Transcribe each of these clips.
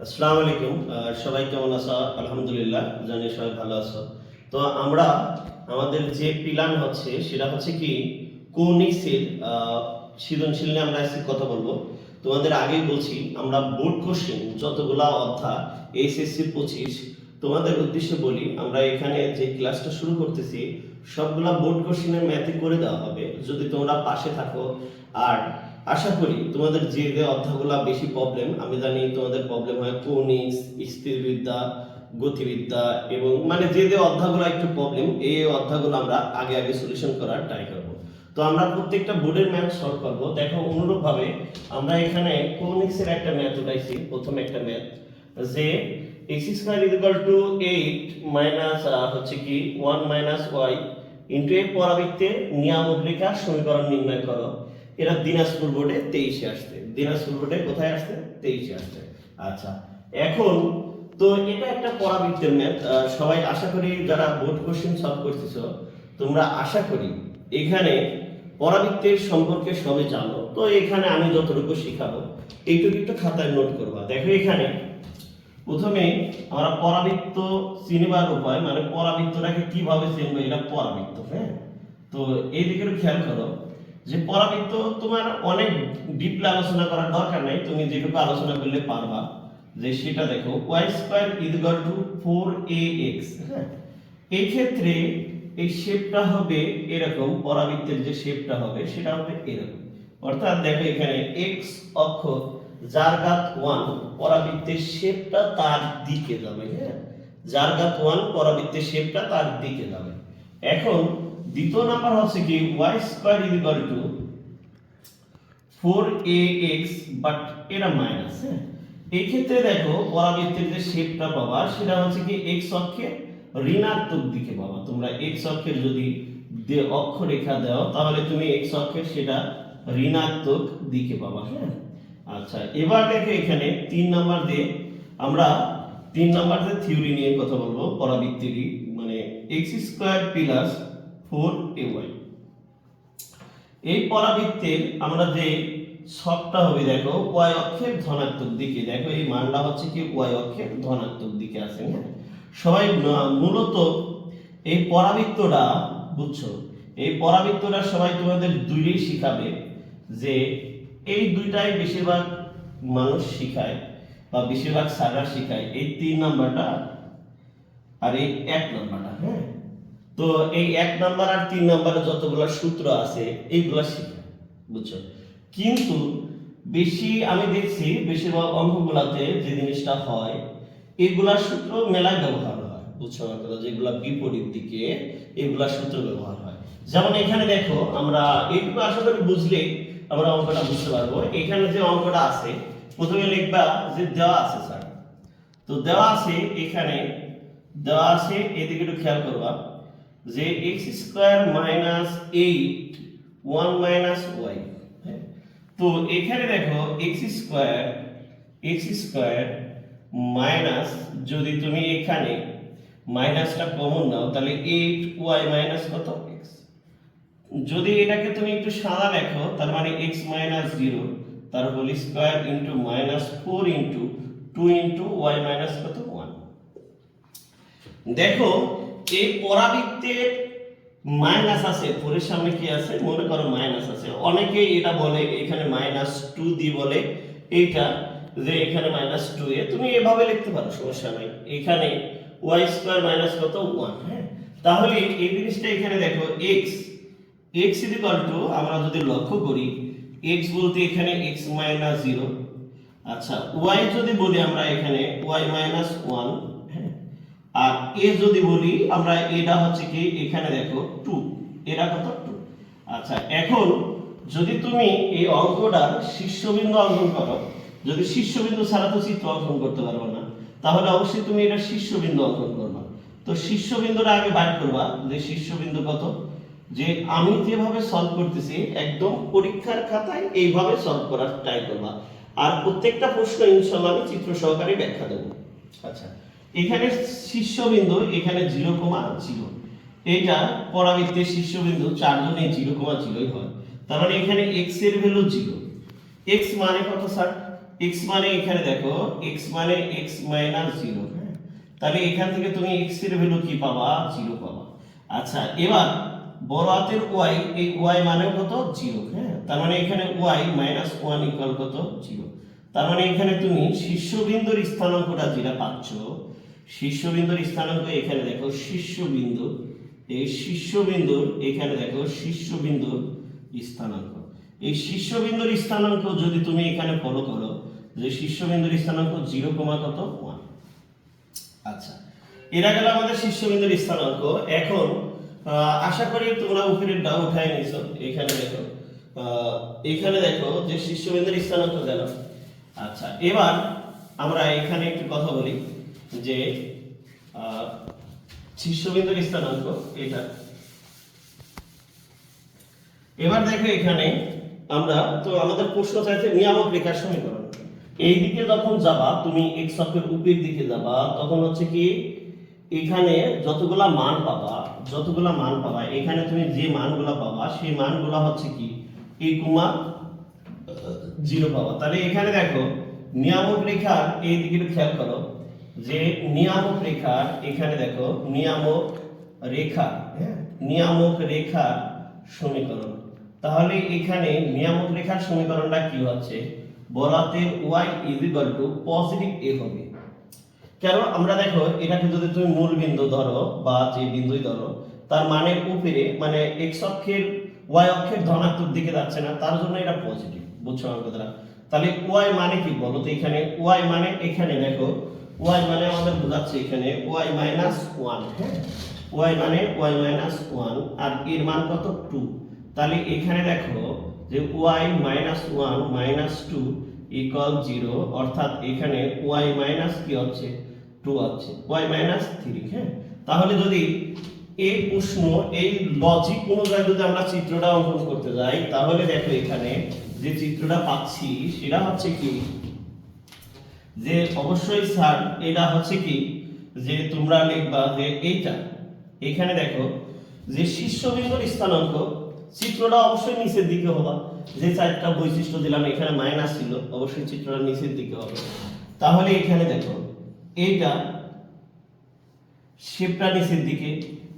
আসসালামু আলাইকুম। সবাই কেমন আছো? আলহামদুলিল্লাহ জানি সবাই ভালো আছো। তো আমরা আমাদের যে প্ল্যান হচ্ছে সেটা হচ্ছে কি কৌনিক্সের আহ, সৃজনশীল নিয়ে আমরা আজকে কথা বলব। তোমাদের আগেই বলছি আমরা বোর্ড কোশ্চেন যতগুলা অধ্যায় এইচএসসি পঁচিশ তোমাদের উদ্দেশ্যে বলি আমরা এখানে যে ক্লাসটা শুরু করতেছি সবগুলা বোর্ড কোশ্চেনের ম্যাথে করে দেওয়া হবে। যদি তোমরা পাশে থাকো আর আশা করি তোমাদের যে যে অধ্যায়গুলো বেশি প্রবলেম আমি জানি তোমাদের প্রবলেম হয় কৌনিক্স স্থিরবিদ্যা, গতিবিদ্যা এবং মানে যে যে অধ্যায়গুলো একটু প্রবলেম এই অধ্যায়গুলো আমরা আগে আগে সলিউশন করার ট্রাই করব। তো আমরা প্রত্যেকটা বোর্ডের ম্যাথ সলভ করব। দেখো অনুরূপভাবে আমরা এখানে কৌনিক্সের একটা ম্যাথ উঠাইছি, প্রথম একটা ম্যাথ যে x square equal to 8 minus হচ্ছে কি 1 মাইনাস y ইনটু এ পরাবৃত্তের নিয়ামক রেখা সমীকরণ নির্ণয় করো। এরা দিনাজপুর বোর্ডে তেইশে আসছে। দিনাজপুর বোর্ডে কোথায় আসছে? তেইশে আসছে। আচ্ছা এখন তো এটা একটা পরাবৃত্তের ম্যাথ। সবাই আশা করি যারা বোর্ড কোশ্চেন সলভ করতেছো, তোমরা আশা করি এখানে পরাবৃত্তের সম্পর্কে সবই জানো। তো এখানে আমি যতটুকু শিখাবো, এইটুকু একটু খাতায় নোট করবা। দেখো এখানে, প্রথমে আমরা পরাবৃত্ত চিনবার উপায় মানে পরাবৃত্তটাকে কীভাবে চিনবো? এটা পরাবৃত্ত হ্যাঁ? তো এই দিকে খেয়াল করো। যে পরাবৃত্ত তোমার অনেক ডিপলি আলোচনা করার দরকার নাই, তুমি যেটুকু আলোচনা করলে পারবা, যে সেটা দেখো, y square equal to four 4ax হ্যাঁ এই ক্ষেত্রে এই শেপটা হবে এরকম, পরাবৃত্তের যে শেপটা হবে, সেটা হবে এরকম। অর্থাৎ দেখো এখানে x অক্ষ, যার ঘাত 1 পরাবৃত্তের শেপটা তার দিকে যাবে হ্যাঁ? যার ঘাত 1 পরাবৃত্তের শেপটা তার দিকে যাবে। এখন দ্বিতীয় নাম্বার হচ্ছে কি y square is equal to 4ax but এটা মাইনাস হ্যাঁ? এই ক্ষেত্রে দেখো পরাবৃত্তের যে শেপটা পাবা, সেটা হচ্ছে কি x অক্ষে ঋণাত্মক দিকে পাবা। তোমরা x অক্ষের যদি অক্ষরেখা দাও, তাহলে তুমি x অক্ষের সেটা ঋণাত্মক দিকে পাবা হ্যাঁ? আচ্ছা এবার দেখো এখানে তিন নাম্বার দিয়ে আমরা তিন নাম্বার দিয়ে থিওরি নিয়ে কথা বলব পরাবৃত্তেরই মানে x square plus four a y. এই পরাবৃত্তের আমরা যে সবটা হবে, দেখো, ওয়াই অক্ষের ধনাত্মক দিকে। দেখো, এই মানটা হচ্ছে কি, ওয়াই অক্ষের ধনাত্মক দিকে আছে হ্যাঁ? সবাই মূলত এই পরাবৃত্তটা, বুঝছ? এই পরাবৃত্তটা সবাই তোমাদের দুইটাই শিখাবে যে এই দুইটাই বেশিরভাগ মানুষ শিখায় বা বেশিরভাগ স্যাররা শিখায়। এই তিন নাম্বারটা আর এই এক নাম্বারটা হ্যাঁ? তো এই এক নাম্বার আর তিন নাম্বারে যতগুলো সূত্র আছে, এইগুলো শিখায় বুঝছ? কিন্তু বেশি আমি দেখছি বেশিরভাগ অঙ্কগুলাতে যে জিনিসটা হয়, এগুলা সূত্র মেলায় ব্যবহার হয়, বুঝছ আমার কথা? যেগুলা বিপরীত দিকে এগুলা সূত্র ব্যবহার হয়। যেমন এখানে দেখো, আমরা এইটুকু আশা করি বুঝলে আমরা অঙ্কটা বুঝতে পারব। এখানে যে অঙ্কটা আছে, প্রথমে লিখবা যে দেওয়া আছে, স্যার। তো দেওয়া আছে এখানে, দেওয়া আছে, এদিকে একটু খেয়াল করবা। যে x square minus eight one minus y তো এখানে দেখো x square x square minus যদি তুমি এখানে মাইনাসটা কমন নাও, তাহলে এইট ওয়াই মাইনাস কত? এক্স যদি এটাকে তুমি একটু সাদা দেখো, তার মানে এক্স মাইনাস জিরো তার whole square into minus four into two into y minus কত? ওয়ান দেখো এই পরাবৃত্তের মাইনাস আছে ফোরের সামনে কি আছে? মনে করো মাইনাস আছে। অনেকে এটা বলে, এখানে মাইনাস টু দি বলে, এইটা যে এখানে মাইনাস টু এ। তুমি এভাবে লিখতে পারো, সমস্যা নাই। এখানে ওয়াই স্কোয়ার মাইনাস কত? ওয়ান হ্যাঁ? তাহলে এই জিনিসটা এখানে দেখো এক্স এক্স ইকুয়াল টু আমরা যদি লক্ষ্য করি এক্স বলতে এখানে এক্স মাইনাস জিরো আচ্ছা ওয়াই যদি বলি আমরা এখানে ওয়াই মাইনাস ওয়ান আর এ যদি বলি, আমরা এটা হচ্ছে কি, এখানে দেখো টু। এটা কত? টু। আচ্ছা এখন যদি তুমি এই অঙ্কটার শীর্ষবিন্দু অঙ্কন করো, যদি শীর্ষবিন্দু ছাড়া তো চিত্র অঙ্কন করতে পারবে না, তাহলে অবশ্যই তুমি এটা শীর্ষবিন্দু অঙ্কন করবা। তো শীর্ষবিন্দুটা আগে বাইর করবা, যে শীর্ষবিন্দু কত? যে আমি যেভাবে সলভ করতেছি, একদম পরীক্ষার খাতায় এইভাবে সলভ করার ট্রাই করবা। আর প্রত্যেকটা প্রশ্ন ইনশাল্লাহ আমি চিত্র সহকারে ব্যাখ্যা দেবো। আচ্ছা এখানে শীর্ষবিন্দু এখানে জিরো কমা জিরো। এইটা পরাবৃত্তের শীর্ষবিন্দু চারজনে জিরো কমা জিরোই হয়। তার মানে এখানে এক্সের ভ্যালু জিরো। এক্স মানে কত স্যার? এক্স মানে এখানে দেখো এক্স মানে এক্স মাইনাস জিরো তাহলে এখান থেকে তুমি এক্সের ভ্যালু কি পাবা? জিরো পাবা। আচ্ছা এবার বড় হাতের y, এই y মানে কত? জিরো হ্যাঁ? তার মানে এখানে y মাইনাস ওয়ান ইকুয়াল কত? জিরো। তার মানে এখানে তুমি শীর্ষবিন্দুর স্থানাঙ্কটা যেটা পাচ্ছ শীর্ষবিন্দুর স্থানাঙ্ক এখানে দেখো শীর্ষবিন্দু। এই শীর্ষবিন্দুর এখানে দেখো শীর্ষবিন্দুর স্থানাঙ্ক। এই শীর্ষবিন্দুর স্থানাঙ্ক যদি তুমি এখানে ফলো করো, যে শীর্ষবিন্দুর স্থানাঙ্ক জিরো কমা কত? ওয়ান আচ্ছা এরা গেল আমাদের শীর্ষবিন্দুর স্থানাঙ্ক। এখন আশা করি তোমরা উপরের ডাউ উঠাই নিছো। এখানে দেখো এখানে দেখো যে শীর্ষবিন্দুর স্থানাঙ্ক গেল। আচ্ছা এবার আমরা এখানে একটু কথা বলি। যে শীর্ষবিন্দুর স্থানাঙ্ক, এটা। এবার দেখো এখানে আমরা, তো আমাদের প্রশ্ন চাইছে নিয়ামক রেখার সমীকরণ। এই দিকে যখন যাবা, তুমি এক্স অক্ষের উপরের দিকে যাবা, তখন হচ্ছে কি, এখানে যতগুলা মান পাবা, যতগুলা মান পাবা, এখানে তুমি যে মানগুলা পাবা, সেই মানগুলা হচ্ছে কি এ কুমা জিরো পাবা। তাহলে এখানে দেখো, নিয়ামক রেখার এই দিকে খেয়াল করো। যে নিয়ামক রেখার এখানে দেখো, নিয়ামক রেখা হ্যাঁ? নিয়ামক রেখার সমীকরণ। তাহলে এখানে নিয়ামক রেখার সমীকরণটা কি হচ্ছে? বলাতে y is equal to positive a হবে। কেন? আমরা দেখো, এটাকে যদি তুমি মূল বিন্দু ধরো বা যে বিন্দুই ধরো, তার মানে উপরে মানে x অক্ষের, y অক্ষের ধনাত্মক দিকে যাচ্ছে না, তার জন্য এটা পজিটিভ বুঝছ আমার কথাটা? তাহলে y মানে কি বলো তো এখানে? ওয়াই মানে এখানে দেখো y মানে আমাদের বোঝাচ্ছে এখানে y মাইনাস ওয়ান হ্যাঁ? y মানে y মাইনাস ওয়ান, আর এর মান কত? টু। তাহলে এখানে দেখো যে y minus one minus two zero অর্থাৎ এখানে y মাইনাস কি হচ্ছে? টু হচ্ছে। y মাইনাস থ্রি হ্যাঁ? তাহলে যদি এই প্রশ্ন, এই লজিক অনুযায়ী যদি আমরা চিত্রটা অঙ্কন করতে যাই, তাহলে দেখো এখানে যে চিত্রটা পাচ্ছি, সেটা হচ্ছে কি? যে অবশ্যই স্যার, এটা হচ্ছে কি? যে তোমরা লিখবা যে এইটা। এখানে দেখো, যে শীর্ষবিন্দুর স্থানাঙ্ক, চিত্রটা অবশ্যই নিচের দিকে হবা। যে চারটা বৈশিষ্ট্য দিলাম, এখানে মাইনাস ছিল, অবশ্যই চিত্রটা নিচের দিকে হবে। তাহলে এখানে দেখো, এইটা শেপটা নিচের দিকে।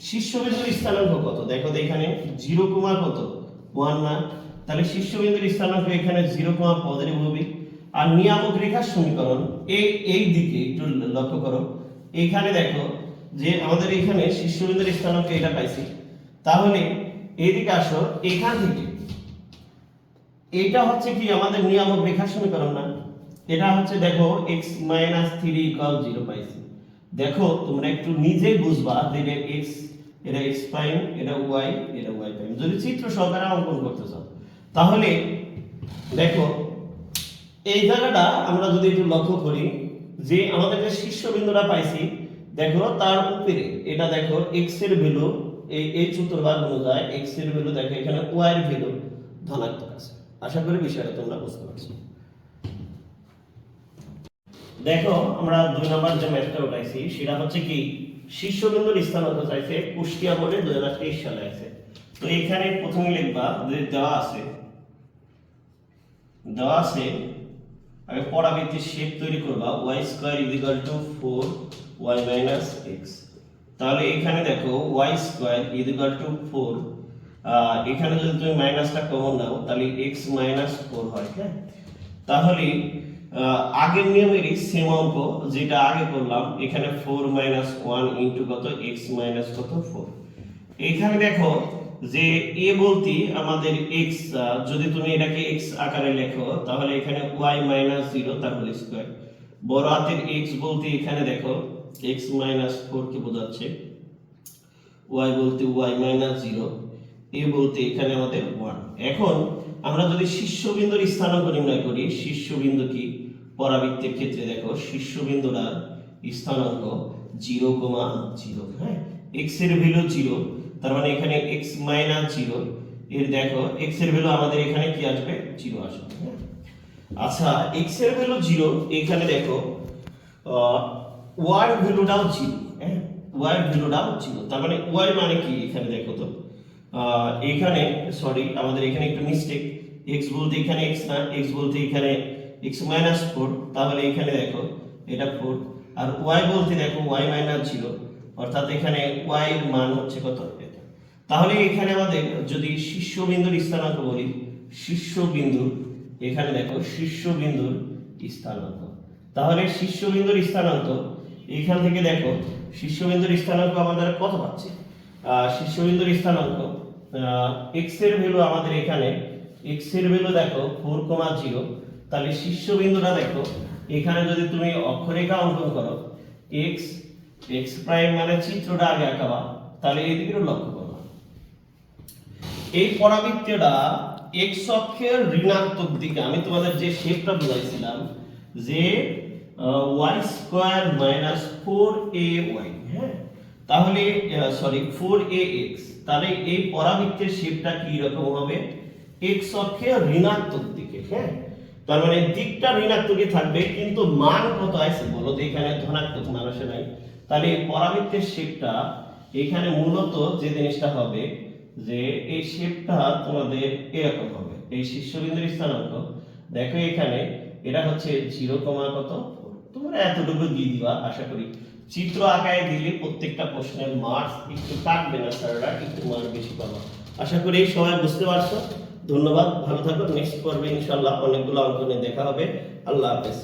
শীর্ষবিন্দুর স্থানাঙ্ক কত? দেখো তো এখানে জিরো কমা কত? ওয়ান না। তাহলে শীর্ষবিন্দুর স্থানাঙ্ক এখানে জিরো কমা পজিটিভ হবে। আর নিয়ামক রেখার সমীকরণ এই এই দিকে একটু লক্ষ্য করো। এখানে দেখো যে আমাদের এখানে শীর্ষবিন্দুর স্থানাঙ্ক এটা পাইছি। তাহলে এইদিকে আসো, এখান থেকে। এটা হচ্ছে কি আমাদের নিয়ামক রেখার সমীকরণ না? এটা হচ্ছে দেখো x minus three equal zero পাইছি। দেখো তোমরা একটু নিজেই বুঝবা দেবে x, এটা x প্রাইম এটা y এটা y প্রাইম যদি চিত্র সহকারে অঙ্কন করতে চাও। তাহলে দেখো এই জায়গাটা আমরা যদি একটু লক্ষ্য করি, যে আমাদের যে শীর্ষবিন্দুটা পাইছি, দেখো তার উপরে, এটা দেখো x এর ভ্যালু, এই এই চতুর্ভাগ অনুযায়ী x এর ভ্যালু দেখো এখানে y এর ভ্যালু ধনাত্মক আছে। আশা করি বিষয়টা তোমরা বুঝতে পারছ। দেখো আমরা দুই নম্বর যে ম্যাথটা উঠাইছি, সেটা হচ্ছে কি শীর্ষবিন্দুর স্থানাঙ্ক চাইছে কুষ্টিয়া বোর্ডে দুই হাজার তেইশ সালে আছে। তো এখানে প্রথমে লিখবা যে দেওয়া আছে দেওয়া আছে আগে পরাবৃত্তির শেপ তৈরি করবা y square is equal to 4 y minus x তাহলে এখানে দেখো, y square is equal to 4 এখানে যদি তুমি মাইনাসটা কমন নাও, তাহলে x মাইনাস 4 হয় হ্যাঁ? তাহলে আগের নিয়মেরই সেম অঙ্ক যেটা আগে করলাম, এখানে 4 মাইনাস 1 ইনটু কত, x মাইনাস কত 4 এখানে দেখো যে a বলতে আমাদের আহ, যদি তুমি এটাকে x আকারে লেখো তাহলে এখানে y মাইনাস জিরো তার হোল স্কয়ার বড় হাতের x বলতে এখানে দেখো x মাইনাস ফোর কে বোঝাচ্ছে। y বলতে y মাইনাস জিরো a বলতে এখানে আমাদের ওয়ান এখন আমরা যদি শীর্ষবিন্দুর স্থানাঙ্ক নির্ণয় করি শীর্ষবিন্দু কি? পরাবৃত্তের ক্ষেত্রে দেখো শীর্ষবিন্দুটার স্থানাঙ্ক জিরো কমা জিরো হ্যাঁ? x এর ভ্যালু জিরো তার মানে এখানে x মাইনাস জিরো এর দেখো, x এর ভ্যালু আমাদের এখানে কি আসবে? জিরো আসবে হ্যাঁ? আচ্ছা x এর ভ্যালু জিরো এখানে দেখো এর ভ্যালুটাও জিরো হ্যাঁ? এর ভ্যালুটাও জিরো তার মানে y মানে কি এখানে দেখো তো? এখানে সরি আমাদের এখানে একটু মিস্টেক x বলতে এখানে x না, x বলতে এখানে এক্স মাইনাস ফোর তাহলে এখানে দেখো, এটা ফোর আর ওয়াই বলতে দেখো ওয়াই মাইনাস জিরো অর্থাৎ এখানে ওয়াই এর মান হচ্ছে কত? তাহলে এখানে আমাদের যদি শীর্ষবিন্দুর স্থানাঙ্ক বলি শীর্ষবিন্দুর এখানে দেখো শীর্ষবিন্দুর স্থানাঙ্ক। তাহলে শীর্ষবিন্দুর স্থানাঙ্ক, এখান থেকে দেখো শীর্ষবিন্দুর স্থানাঙ্ক আমাদের কত পাচ্ছি? শীর্ষবিন্দুর স্থানাঙ্ক এক্সের ভ্যালু আমাদের এখানে এক্সের ভ্যালু দেখো ফোর কমা জিরো তাহলে শীর্ষবিন্দুটা দেখো, এখানে যদি তুমি অক্ষরেখা অঙ্কন করো এক্স এক্স প্রাইম মানে চিত্রটা আগে আঁকাবা, তাহলে এই দিকে লক্ষ্য এই পরাবৃত্তটা এক্স অক্ষের ঋণাত্মক দিকে, আমি তোমাদের যে শেপটা বুঝাইছিলাম, যে Y square minus four A Y হ্যাঁ? তাহলে সরি ফোর এ এক্স তাহলে এই পরাবৃত্তের শেপটা কি রকম হবে? এক্স অক্ষের ঋণাত্মক দিকে হ্যাঁ? তার মানে দিকটা ঋণাত্মকই থাকবে, কিন্তু মান কত আছে বলো তো, এখানে ধনাত্মক মান আসে নাই। তাহলে পরাবৃত্তের শেপটা এখানে মূলত যে জিনিসটা হবে যে এই শেপটা তোমাদের এরকম হবে। এই শীর্ষবিন্দুর স্থানাঙ্ক, দেখো এখানে, এটা হচ্ছে জিরো কমা কত? তোমরা এতটুকু দিয়ে দিবা, আশা করি। চিত্র আঁকায় দিলে প্রত্যেকটা প্রশ্নের মার্কস একটু কাটবে না স্যাররা একটু মার্ক বেশি পাবা। আশা করি সবাই বুঝতে পারছ। ধন্যবাদ, ভালো থাকো। নেক্সট পর্বে ইনশাল্লাহ অনেকগুলো অঙ্কনে দেখা হবে। আল্লাহ হাফেজ।